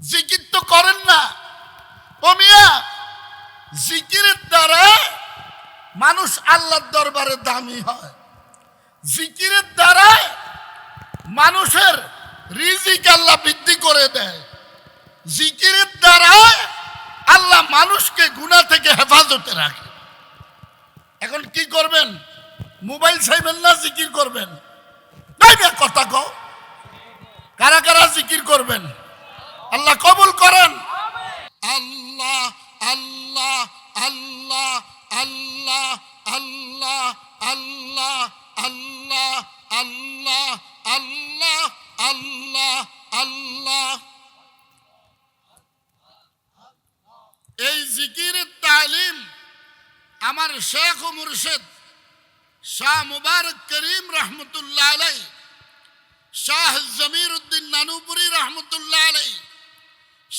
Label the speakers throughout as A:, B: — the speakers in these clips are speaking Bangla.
A: জিকির তো করেন না। ও মিয়া, জিকিরের দ্বারা মানুষ আল্লাহর দরবারে দামি হয়। জিকিরের দ্বারা মানুষের রিজিক আল্লাহ বৃদ্ধি করে দেয়। জিকিরের দ্বারা আল্লাহ মানুষকে গুণা থেকে হেফাজতে রাখে। এখন কি করবেন? মোবাইল চাইবেন না জিকির করবেন? কথা কারা কারা জিকির করবেন? আল্লাহ কবুল করেন আল্লাহ আল্লাহ আল্লাহ আল্লাহ আল্লাহ আল্লাহ আল্লাহ আল্লাহ আল্লাহ আল্লাহ আল্লাহ এই জিকিরের তালিম আমার শেখ ও মুর্শেদ শাহ মুবারক করিম রহমতুল্লাহ আলাই শাহ জমির উদ্দিন নানুপুরি রহমতুল্লাহ আলাই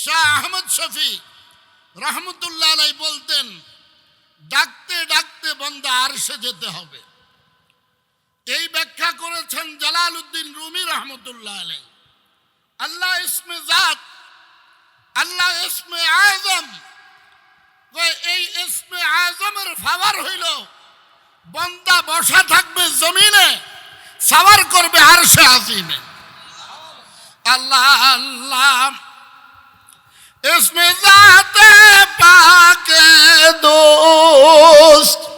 A: শাহ আহমদ শফি রহমতুল্লাহ আলাই বলতেন, ডাকতে ডাকতে বন্দা আরশে যেতে হবে। এই ব্যাখ্যা করেছেন জালাল উদ্দিন রুমি রহমতুল্লাহ আলাই আল্লাহ ইসমে জাত, আল্লাহ ইসমে আজম। এই ইসমে আজমের ফাওয়ার হইল, বন্দা বসা থাকবে জমিনে, সাওয়ার করবে আরশে আজিমে। আল্লাহ আল্লাহ। इसमें जाते पाके दोस्त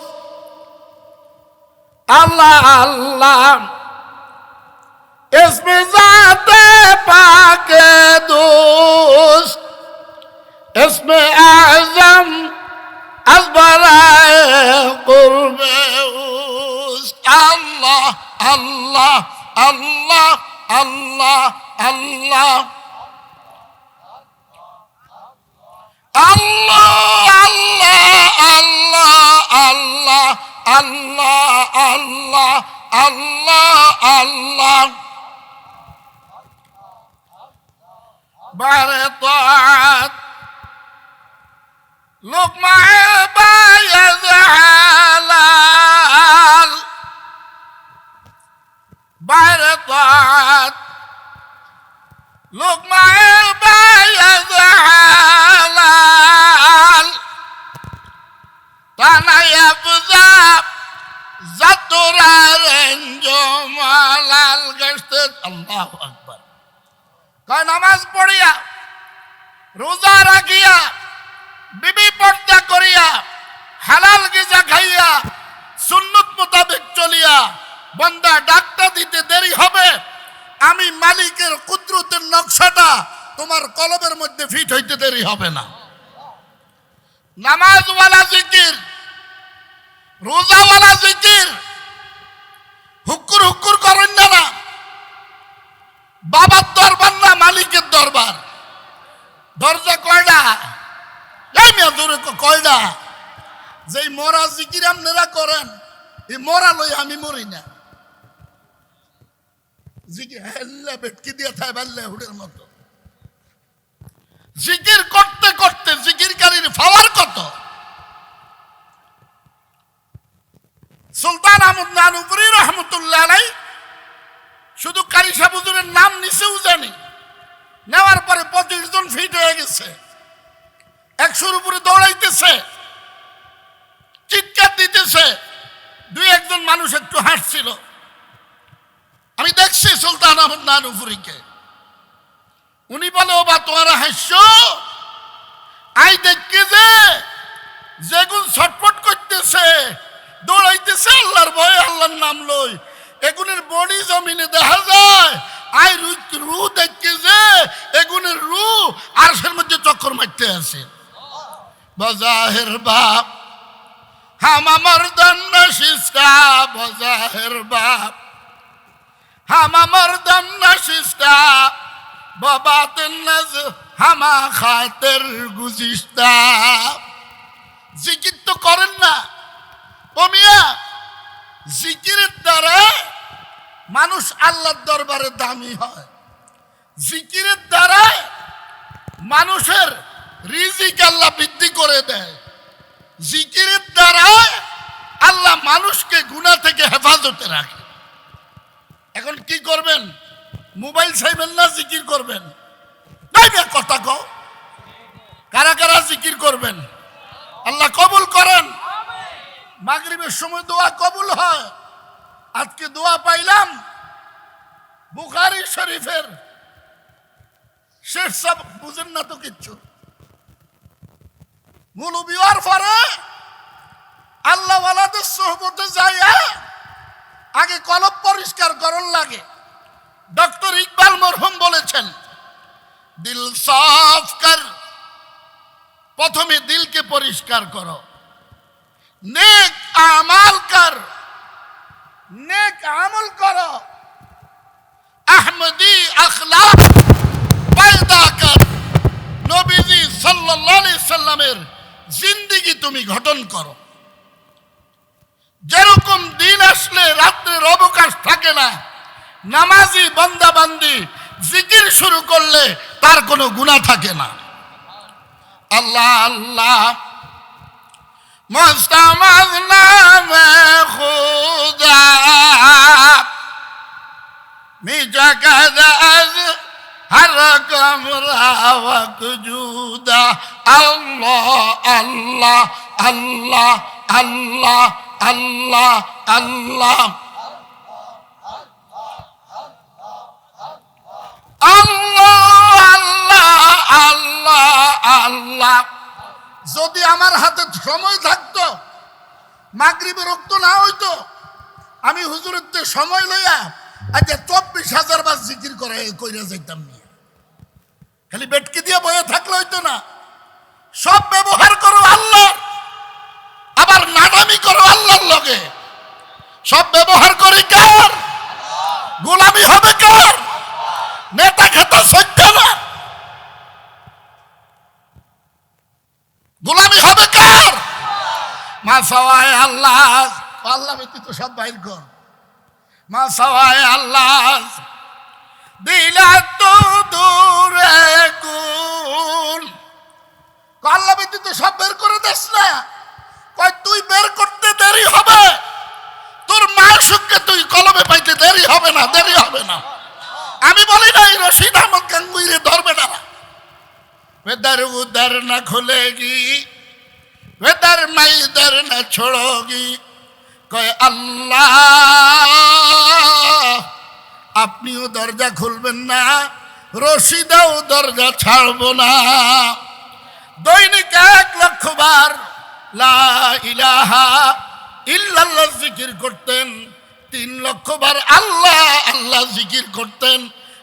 A: अल्लाह अल्लाह इसमें जाते पाके दोस्त इसमें आजम अजबराए कुर्ब अल्लाह अल्लाह अल्लाह अल्लाह अल्लाह আল্লাহ আল্লাহ আল্লাহ আল্লাহ আল্লাহ আল্লাহ আল্লাহ বারে তাত লোকমা বায়াজ হালাল বারে তাত লোকমা বায়াজ হালাল খাইয়া সুন্নত মোতাবেক চলিয়া বন্দা ডাক্তার দিতে দেরি হবে। আমি মালিকের কুদরতের নকশাটা তোমার কলবের মধ্যে ফিট হইতে দেরি হবে না। নামাজওয়ালা জিকির, রোজাওয়ালা জিকির, হুকুর হুকুর করেন না বাবার দরবার না মালিকের দরবার? দরজা কয়টা এই মেয়ে দূরে কয়টা যেই মরা জিকির আপনারা করেন, এই মরা লই আমি মরি না। হেল্লা হুডের করতে করতে সুলতান শুধু কারি সাহুজুরের নাম নিচেও জানি। নেওয়ার পরে পঁচিশ জন ফিট হয়ে গেছে। একশোর উপরে দৌড়াইতেছে। চিৎকার দিতেছে। দুই একজন মানুষ একটু হাসছিল। আমি দেখছি সুলতান আহমদ নানুপুরিকে উনি বলে ও বা তোমারা হাস্য আই দেখকে যে যেগুন ছটফট করতেছে, দৌড়াইতেছে, আল্লাহর ভয়ে আল্লাহর নাম লই। এগুনের বডি জমিনে দেখা যায়, আই রু দেখকে যে এগুনের রু আরশের মধ্যে চক্কর মারতে আছে বজাহের বাপ হাম আমার দন্ন শিষ্টা বজাহের বাপ। হাম আমার দন্ন শিষ্টা বাবাতের নাজ, হামা খাতের গুজিস্তা। জিকির তো করেন না। ও মিয়া, জিকিরের দ্বারা মানুষ আল্লাহর দরবারে দামি হয়। জিকিরের দ্বারা মানুষের রিজিক আল্লাহ বৃদ্ধি করে দেয়। জিকিরের দ্বারা আল্লাহ মানুষকে গুণা থেকে হেফাজতে রাখে। এখন কি করবেন? মোবাইল চাইবেন না জিকির করবেন? কথা কও। কারা কারা জিকির করবেন? আল্লাহ কবুল করেন। মাগরিবের সময় দোয়া কবুল হয়। আজকে দোয়া পাইলাম বুখারি শরীফের। শেষ সব বুঝেন না তো কিচ্ছু। মুলুবি পরে আল্লাহ ওয়ালাদের যাইয়া আগে কলব পরিষ্কার করন লাগে। ডক্টর ইকবাল মরহুম বলেছেন, দিল সাফ কর, প্রথমে দিলকে পরিষ্কার করো। নেক আমাল কর, নেক আমল করো। আহমদি আখলাক পয়দা কর নবীজি সাল্লাল্লাহু আলাইহি সাল্লামের জিন্দেগি তুমি ঘটন করো। যেরকম দিন আসলে রাত্রের অবকাশ থাকে না, নামাজি বন্দাবান্দি জিকির শুরু করলে তার কোনো গুণা থাকে না। আল্লাহ আল্লাহ মিজাকাদ হর কমরা জুদা আল্লাহ আল্লাহ আল্লাহ আল্লাহ আল্লাহ আল্লাহ। যদি আমার হাতে সময় থাকতো মাগরিবের রক্ত না হইতো, আমি হুজুরের সময় লইয়া আজকে চব্বিশ হাজার বার জিকির করে কইরা যাইতাম নিয়ে। খালি বেটকে দিয়ে বয়ে থাকলে হইতো না। আল্লাহর লগে। সব ব্যবহার করি কার? গোলামি হবে কার? নেতা খেতা সহ্য না। গোলামি হবে কার? মা সবাই আল্লাহ। আল্লাহ ব্যতীত সব বাইর কর। মা সবাই আল্লাহ। দিলা তো দূরে কুল। আল্লাহ ব্যতীত সব বের করে দেস না। কয় তুই বের করতে দেরি হবে তোর মায়ের সঙ্গে তুই কলমে পাইতে দেরি হবে না দেরি হবে না আমি বলি নাই রশিদ আহমদ গাঙ্গুইরে ধরবে না वेदर उधर न खुलेगी वेदर मैं इधर न छोड़ोगी কয় আল্লাহ আপনিও দরজা খুলবেন না রশিদাও দরজা ছাড়বো না দৈনিক এক লক্ষ বার লা জিকির করতেন। তিন লক্ষ বার আল্লাহ আল্লাহ জিকির করতেন।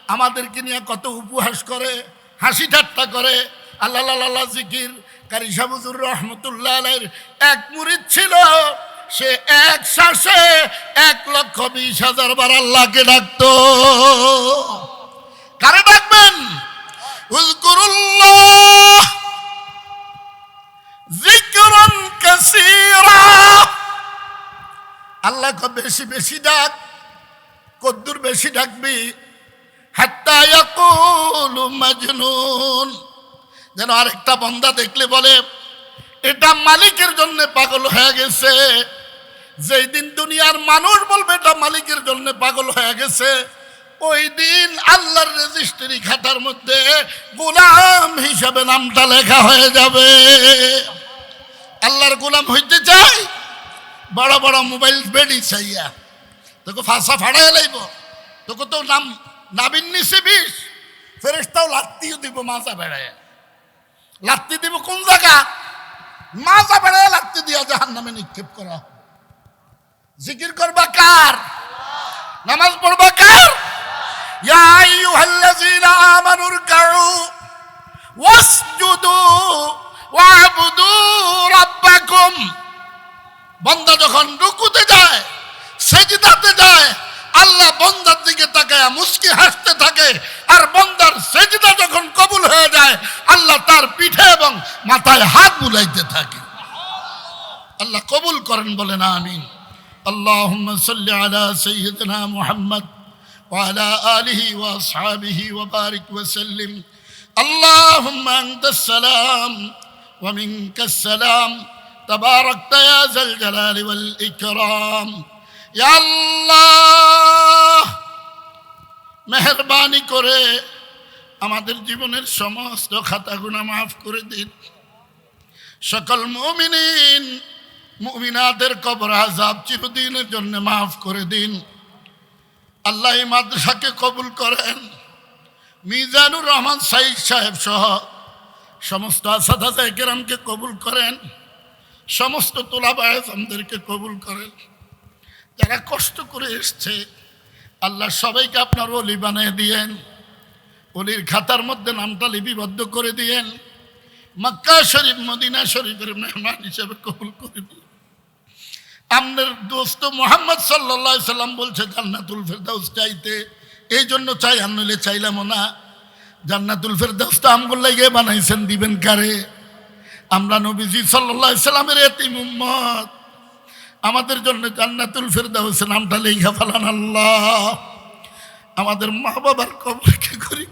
A: আমাদেরকে নিয়ে কত উপহাস করে, হাসি ঠাট্টা করে। আল্লাহ আল্লাহ জিকির। কারি সাবুজুর রহমতুল্লাহ আলাইহির এক মুরিদ ছিল। সে এক শ্বাসে এক লক্ষ বিশ হাজার বার আল্লাহকে ডাকতো। কারে ডাকবেন? উজকুরুল্লাহ আল্লাহ বেশি বেশি ডাক, কদ্দুর বেশি ডাকবি। যেন আরেকটা বন্দা দেখলে বলে, এটা মালিকের জন্য পাগল হয়ে গেছে। যেই দিন দুনিয়ার মানুষ বলবে, এটা মালিকের জন্য পাগল হয়ে গেছে। ওই দিন আল্লাহর রেজিস্ট্রি খাতার মধ্যে গোলাম হিসাবে নামটা লেখা হয়ে যাবে। আল্লাহর গোলাম হইতে চাই বড় বড় মোবাইল বেডি চাইয়া তোকে ফাঁসা ফাড়াই লাইব। তোকে তো নাম, নাবিন নিছে বিষ। ফেরেস্তাও লাত্তিও দিব মাথা বেড়ায়। লাত্তি দিব কোন জায়গা? মাথা বেড়ায় লাত্তি দিয়া জাহান নামে নিক্ষেপ করা। জিকির করবা কার? নামাজ পড়বা কার? ইয়া আইয়ুহাল্লাযীনা আমানুর কাউ ওয়াসজুদু বন্দা যখন রুকুতে যায় সেজদাতে যায় আল্লাহ বন্দার দিকে তাকায় মুস্কি হাসতে থাকে আর বন্দার সেজদা যখন কবুল হয়ে যায় আল্লাহ তার পিঠে এবং মাথায় হাত বুলাইতে থাকে আল্লাহ কবুল করেন বলেন আমিন اللهم صل على سيدنا محمد وعلى آله وأصحابه وبارك وسلم اللهم أنت السلام ومنك السلام تباركت يا ذا الجلال والإكرام يا الله মেহরবানি করে আমাদের জীবনের সমস্ত খাতা গুণা মাফ করে দিন সকল মুমিনিন মুমিনাদের কবর আজাব চিরদিনের জন্য মাফ করে দিন আল্লাহ এই মাদ্রাসাকে কবুল করেন মিজানুর রহমান সাইদ সাহেব সহ সমস্ত আসাদা কেরামকে কবুল করেন সমস্ত তোলাবায়ামদেরকে কবুল করেন। যারা কষ্ট করে এসছে, আল্লাহ সবাইকে আপনার অলি বানিয়ে দিয়েন। অলির খাতার মধ্যে নামটা লিপিবদ্ধ করে দিয়েন। মক্কা শরীফ, মদিনা শরীফের মেহমান হিসেবে কবুল করে দিন। আপনার দোস্ত মোহাম্মদ সাল্লা সাল্লাম বলছে, জান্নাতুল ফেরদাউস চাইতে এই জন্য চাই, আর নইলে চাইলামও না। জান্নাতুল ফেরদাউস তো আমগুল লাগিয়ে বানাইছেন, দিবেন কারে? আমরা নবীজি সাল্লাহ সাল্লামের এতিম উম্মত আমাদের জন্য জান্নাতুল ফেরদাউস নামটা লেখা ফেলান আল্লাহ আমাদের মা বাবার কবরকে করি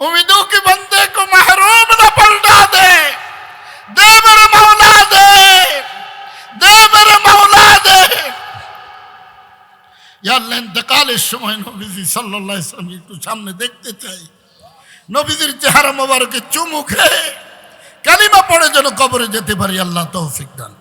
A: उम्मीदों के बंदे को महरूम আল্লাহ ইন্তেকালের সময় নবীজি সাল্লাহ ইসলাম একটু সামনে দেখতে চাই। নবীজির চেহারা মোবারকে চুমু কালিমা পড়ে যেন কবরে যেতে পারি, আল্লাহ তৌফিক দান।